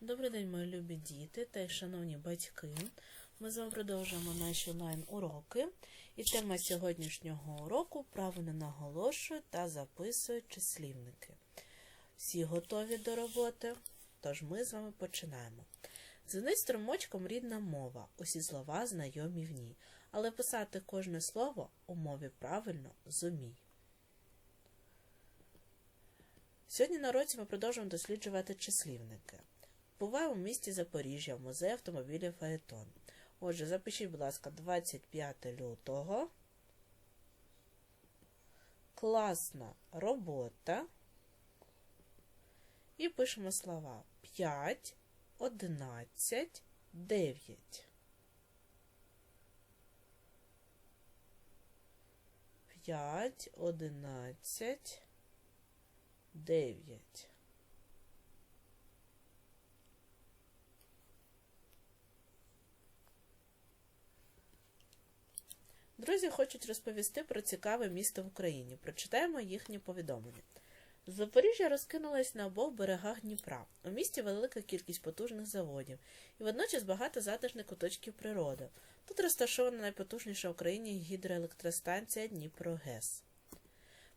Добрий день, мої любі діти та шановні батьки. Ми з вами продовжуємо наші онлайн-уроки. І тема сьогоднішнього уроку правильно наголошую та записую числівники. Всі готові до роботи? Тож ми з вами починаємо. Звени струмочком рідна мова, усі слова знайомі в ній, але писати кожне слово у мові правильно зумій. Сьогодні на уроці ми продовжуємо досліджувати числівники. Буває у місті Запоріжжя, в музеї автомобілів Фаетон. Отже, запишіть, будь ласка, 25 лютого. Класна робота. І пишемо слова 5, 11, 9. 5, 11, 9. Друзі хочуть розповісти про цікаве місто в Україні. Прочитаємо їхнє повідомлення. Запоріжжя розкинулось на обох берегах Дніпра. У місті велика кількість потужних заводів і водночас багато затишних куточків природи. Тут розташована найпотужніша в Україні гідроелектростанція Дніпро-ГЕС.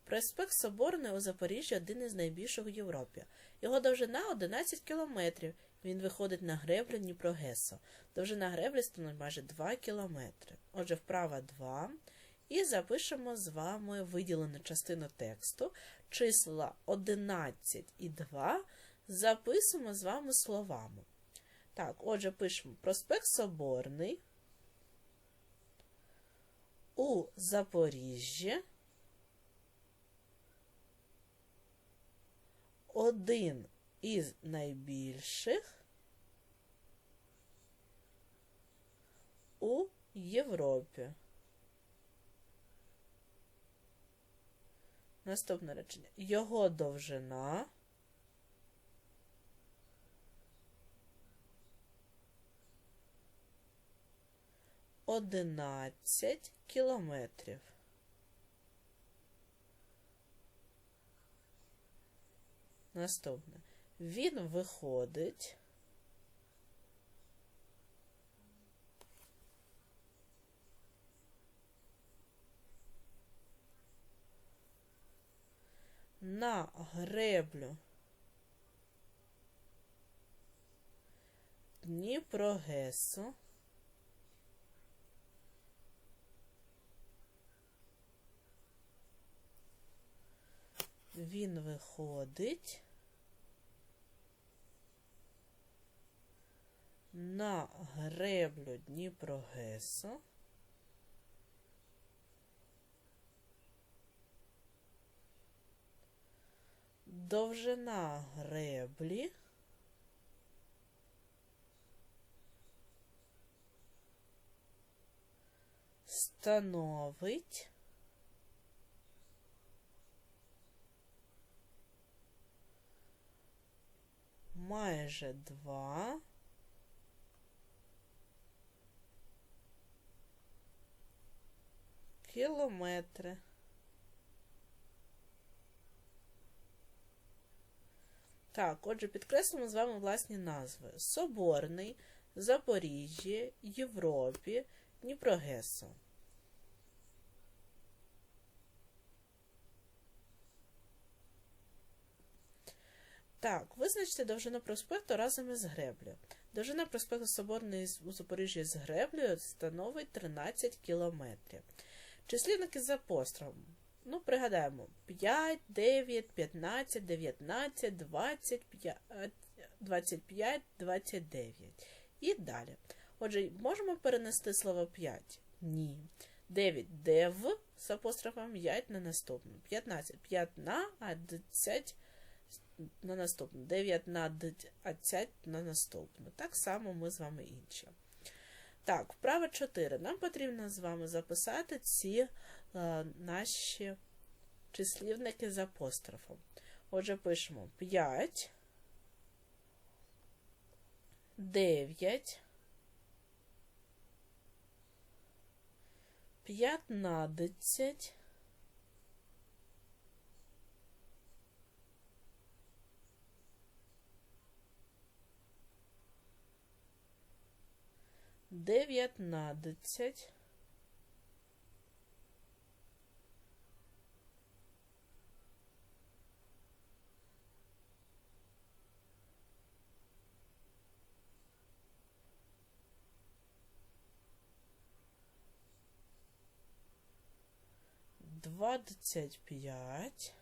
Проспект Соборний у Запоріжжі один із найбільших у Європі. Його довжина 11 кілометрів. Він виходить на греблю Дніпрогесу. Довжина греблі становить майже 2 кілометри. Отже, вправа 2. І запишемо з вами виділену частину тексту. Числа 11 і 2 записуємо з вами словами. Так, отже, пишемо проспект Соборний у Запоріжжі. Один із найбільших у Європі. Наступне речення. Його довжина одинадцять кілометрів. Наступне. Він виходить. На греблю Дніпрогесу. Він виходить на греблю Дніпрогесу. Довжина греблі. Становить. Майже два кілометри. Так, отже, підкреслимо з вами власні назви: Соборний, Запоріжжя, Європі, Дніпрогесо. Так, визначте довжину проспекту разом із греблею. Довжина проспекту Соборний у Запоріжжі з греблею становить 13 кілометрів. Числівники з апострофом. Ну, пригадаємо, 5, 9, 15, 19, 25, 25, 29. І далі. Отже, можемо перенести слово 5? Ні. 9 дев з апострофом 5 на наступну. 15 15 на наступну. 19 на наступну. Так само ми з вами інші. Так, вправа 4. Нам потрібно з вами записати ці е, наші числівники з апострофом. Отже, пишемо 5, 9, 15, дев'ятнадцять, двадцять п'ять,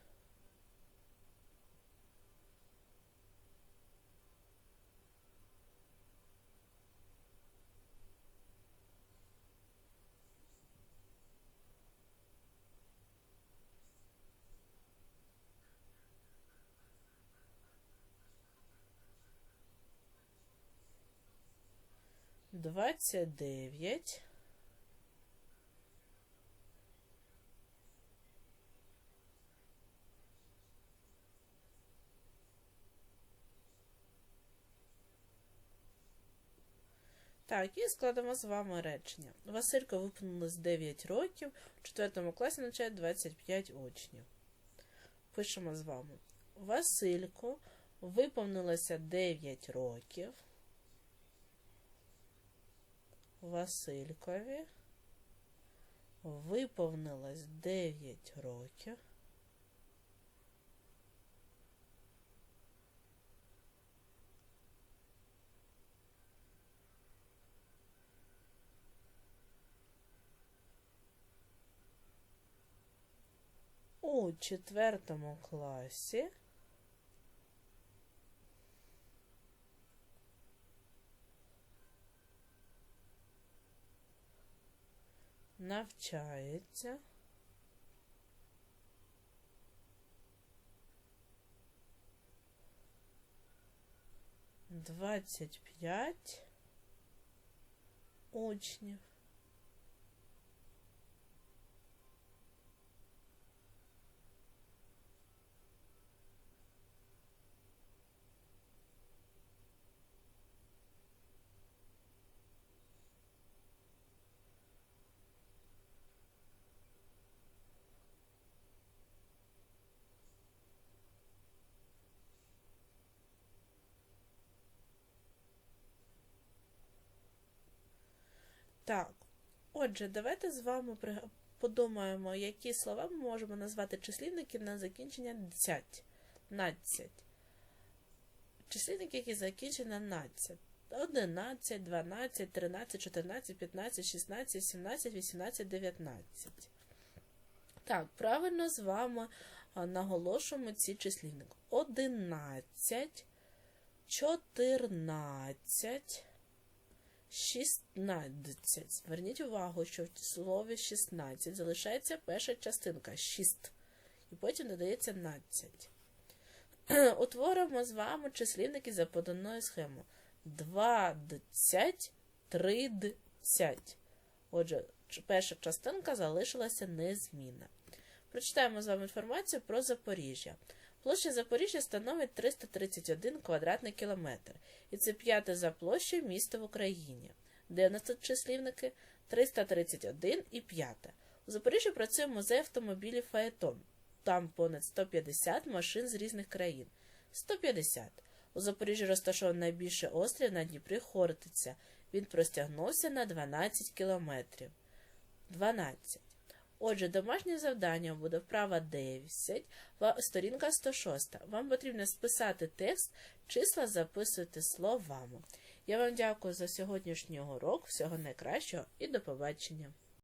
двадцять дев'ять, Так, і складемо з вами речення. Василько виповнилось 9 років, у 4 класі навчає 25 учнів. Пишемо з вами. Васильку виповнилося 9 років. Василькові виповнилось 9 років. У четвертому класі навчається двадцять п'ять учнів. Так, отже, давайте з вами подумаємо, які слова ми можемо назвати числівники на закінчення «цять». Надцять. Числівники, які закінчені на надцять. 11, 12, 13, 14, 15, 16, 17, 18, 19. Так, правильно з вами наголошуємо ці числівники. 11, 14, 16. Зверніть увагу, що в слові 16 залишається перша частинка 6. І потім додається 12. Утворимо з вами числівники за поданою схемою. 20, 30. Отже, перша частинка залишилася незмінна. Прочитаємо з вами інформацію про Запоріжжя. Площа Запоріжжя становить 331 квадратний кілометр. І це п'яте за площею місто в Україні. Де у нас тут числівники? 331 і п'яте. У Запоріжжі працює музей автомобілів Фаетон. Там понад 150 машин з різних країн. 150. У Запоріжжі розташований найбільший острів на Дніпрі Хортиця. Він простягнувся на 12 кілометрів. 12. Отже, домашнє завдання буде вправа 10, ва- сторінка 106. Вам потрібно списати текст, числа записувати словами. Я вам дякую за сьогоднішній урок. Всього найкращого і до побачення.